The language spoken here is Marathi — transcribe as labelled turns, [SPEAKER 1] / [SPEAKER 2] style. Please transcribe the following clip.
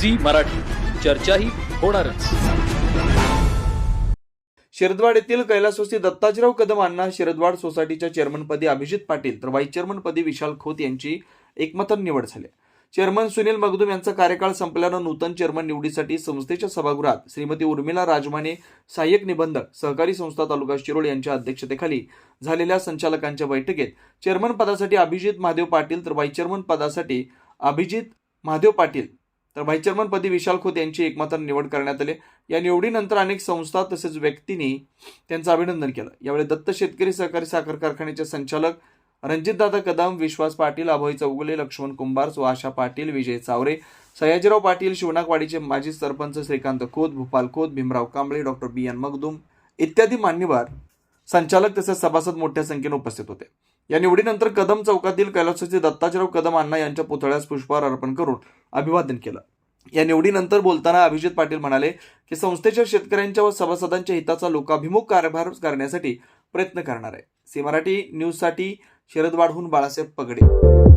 [SPEAKER 1] झी मराठी. चर्चाही होणारच.
[SPEAKER 2] शिरदवाड येथील कैलासवासी दत्ताजीराव कदमांना शिरदवाड सोसायटीच्या चेअरमनपदी अभिजित पाटील तर व्हाईस चेअरमनपदी विशाल खोत यांची एकमतन निवड झाली. चेअरमन सुनील मगदूम यांचा कार्यकाळ संपल्यानं नूतन चेअरमन निवडीसाठी संस्थेच्या सभागृहात श्रीमती उर्मिला राजमाने सहाय्यक निबंधक सहकारी संस्था तालुका शिरोळ यांच्या अध्यक्षतेखाली झालेल्या संचालकांच्या बैठकीत चेअरमन पदासाठी अभिजित महादेव पाटील तर व्हाईस चेअरमन पदासाठी अभिजित महादेव पाटील तर व्हाईस चेअरमनपदी विशाल खोत यांची एकमात्र निवड करण्यात आली. या निवडीनंतर अनेक संस्था तसेच व्यक्तींनी त्यांचं अभिनंदन केलं. यावेळी दत्त शेतकरी सहकारी साखर कारखान्याचे संचालक रणजितदादा कदम विश्वास पाटील अभय चौगुले लक्ष्मण कुंभार सुआशा पाटील विजय चावरे सयाजीराव पाटील शिवनाकवाडीचे माजी sarpanch Shrikant Khot Bhupal Khot Bhimrao Kamble doctor B N Magdum इत्यादी मान्यवर संचालक तसेच सभासद मोठ्या संख्येने उपस्थित होते. या निवडीनंतर कदम चौकातील कैलासचे दत्ताजीराव कदम अण्णा यांच्या पुतळ्यास पुष्पहार अर्पण करून अभिवादन केलं. या निवडीनंतर बोलताना अभिजित पाटील म्हणाले की संस्थेच्या शेतकऱ्यांच्या व सभासदांच्या हिताचा लोकाभिमुख कारभार करण्यासाठी प्रयत्न करणार आहे. सी मराठी न्यूजसाठी शरदवाडहून बाळासाहेब पगडे.